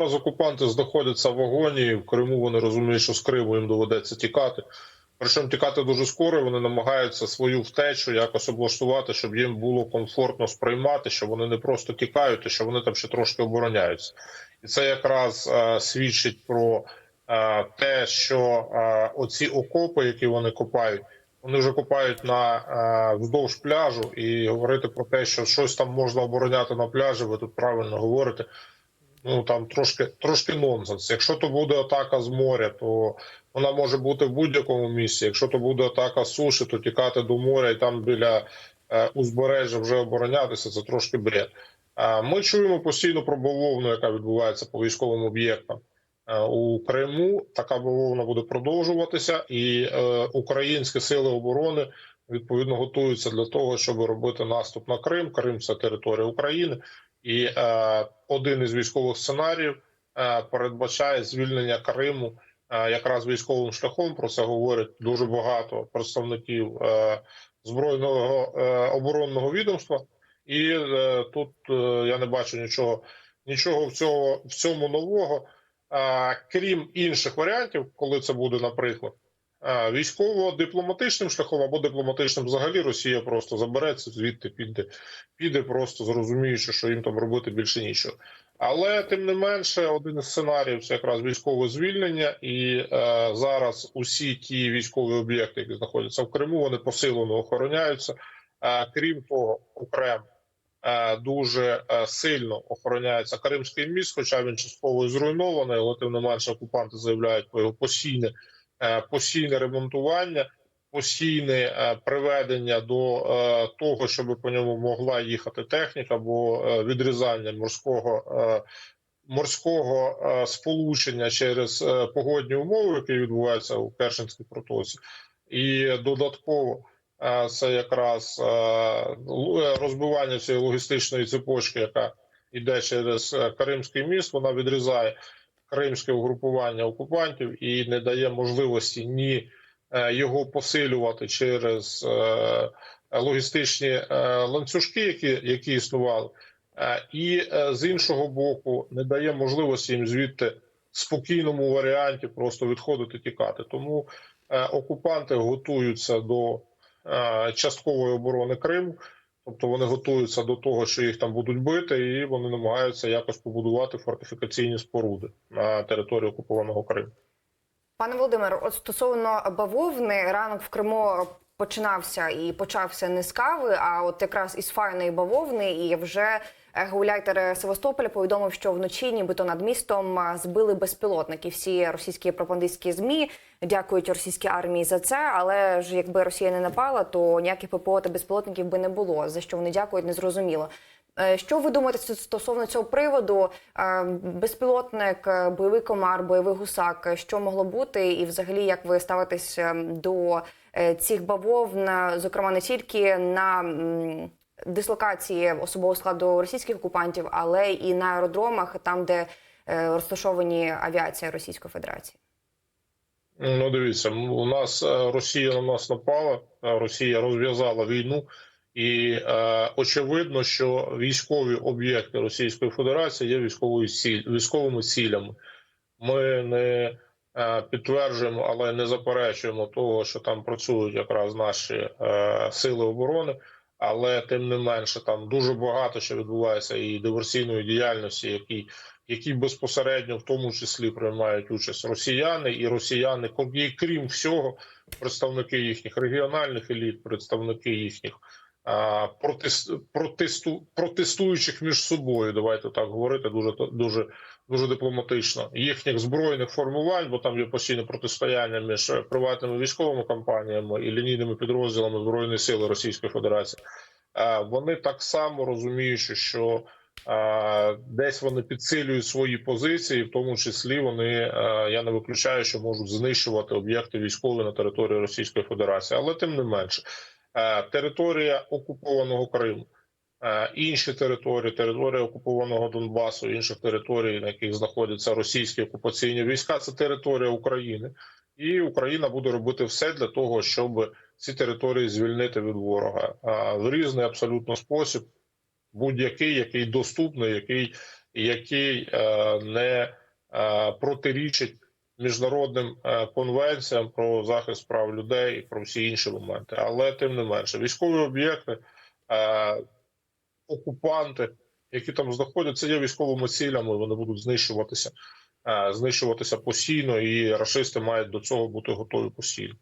Зараз окупанти знаходяться в вагоні. В Криму вони розуміють, що з Криму їм доведеться тікати. Причому тікати дуже скоро. Вони намагаються свою втечу якось облаштувати, щоб їм було комфортно сприймати, що вони не просто тікають, а що вони там ще трошки обороняються. І це якраз е, свідчить про е, те, що е, оці окопи, які вони копають, вони вже копають на е, вздовж пляжу, і говорити про те, що щось там можна обороняти на пляжі. Ви тут правильно говорите. Ну там трошки трошки нонсенс. Якщо то буде атака з моря, то вона може бути в будь-якому місці. Якщо то буде атака з суші, то тікати до моря і там біля е, узбережжя вже оборонятися. Це трошки бред. Е, ми чуємо постійно про бавовну, яка відбувається по військовим об'єктам. Е, У Криму така бавовна буде продовжуватися, і е, українські сили оборони відповідно готуються для того, щоб робити наступ на Крим. Крим це територія України, і е, один із військових сценаріїв е, передбачає звільнення Криму е, якраз військовим шляхом. Про це говорять дуже багато представників е, збройного е, оборонного відомства. І е, тут е, я не бачу нічого, нічого в цього в цьому нового. А, крім інших варіантів, коли це буде, наприклад, військово-дипломатичним шляхом або дипломатичним, взагалі Росія просто забереться звідти, піде, піде просто зрозуміючи, що їм там робити більше нічого. Але тим не менше, один із сценаріїв це якраз військове звільнення, і е, зараз усі ті військові об'єкти, які знаходяться в Криму, вони посилено охороняються. Е, крім того, окремо е, дуже е, сильно охороняється Кримський міст, хоча він частково зруйнований, але тим не менше окупанти заявляють про його постійне, постійне ремонтування, постійне е, приведення до е, того, щоб по ньому могла їхати техніка, або е, відрізання морського. е, Морського е, сполучення через е, погодні умови, які відбуваються у Керченській протоці, і додатково е, це якраз е, розбивання цієї логістичної цепочки, яка йде через е, Кримський міст. Вона відрізає кримське угрупування окупантів і не дає можливості ні е, його посилювати через е, логістичні е, ланцюжки, які, які існували. І з іншого боку, не дає можливості їм звідти спокійному варіанті просто відходити тікати. Тому окупанти готуються до часткової оборони Криму, тобто вони готуються до того, що їх там будуть бити, і вони намагаються якось побудувати фортифікаційні споруди на території окупованого Криму. Пане Володимир, от стосовно бавовни, ранок в Криму починався і почався не з кави, а от якраз із файної бавовни, і вже е, гауляйтер Севастополя повідомив, що вночі, нібито над містом, збили безпілотники. Всі російські пропагандистські змі дякують російській армії за це. Але ж якби Росія не напала, то ніяких ППО та безпілотників би не було. За що вони дякують, незрозуміло. Е, Що ви думаєте стосовно цього приводу? Е, Безпілотник, е, бойовий комар, бойовий гусак, що могло бути, і взагалі як ви ставитесь е, до цих бавовн, зокрема не тільки на дислокації особового складу російських окупантів, але і на аеродромах, там, де розташовані авіація Російської Федерації? Ну, дивіться, у нас Росія на нас напала, Росія розв'язала війну, і е, очевидно, що військові об'єкти Російської Федерації є військовою сіль, військовими цілями. Ми не е, підтверджуємо, але не заперечуємо того, що там працюють якраз наші е, сили оборони. Але тим не менше, там дуже багато що відбувається і диверсійної діяльності, які які безпосередньо в тому числі приймають участь росіяни і росіяни, і крім всього, представники їхніх регіональних еліт, представники їхніх протесту, протестуючих між собою. Давайте так говорити дуже дуже дуже дипломатично. Їхніх збройних формувань, бо там є постійне протистояння між е, приватними військовими компаніями і лінійними підрозділами збройної сили Російської Федерації. Вони так само розуміючи, що десь вони підсилюють свої позиції, в тому числі вони я не виключаю, що можуть знищувати об'єкти військові на території Російської Федерації, але тим не менше, територія окупованого Криму. е, Інші території, територія окупованого Донбасу, інших територій, на яких знаходяться російські окупаційні війська, це територія України, і Україна буде робити все для того, щоб ці території звільнити від ворога. В різний абсолютно спосіб. Будь-який, який доступний, який який е, не е, протирічить міжнародним е, конвенціям про захист прав людей і про всі інші моменти. Але тим не менше, військові об'єкти, е, окупанти, які там знаходяться, є військовими цілями. Вони будуть знищуватися, е, знищуватися постійно, і расисти мають до цього бути готові постійно.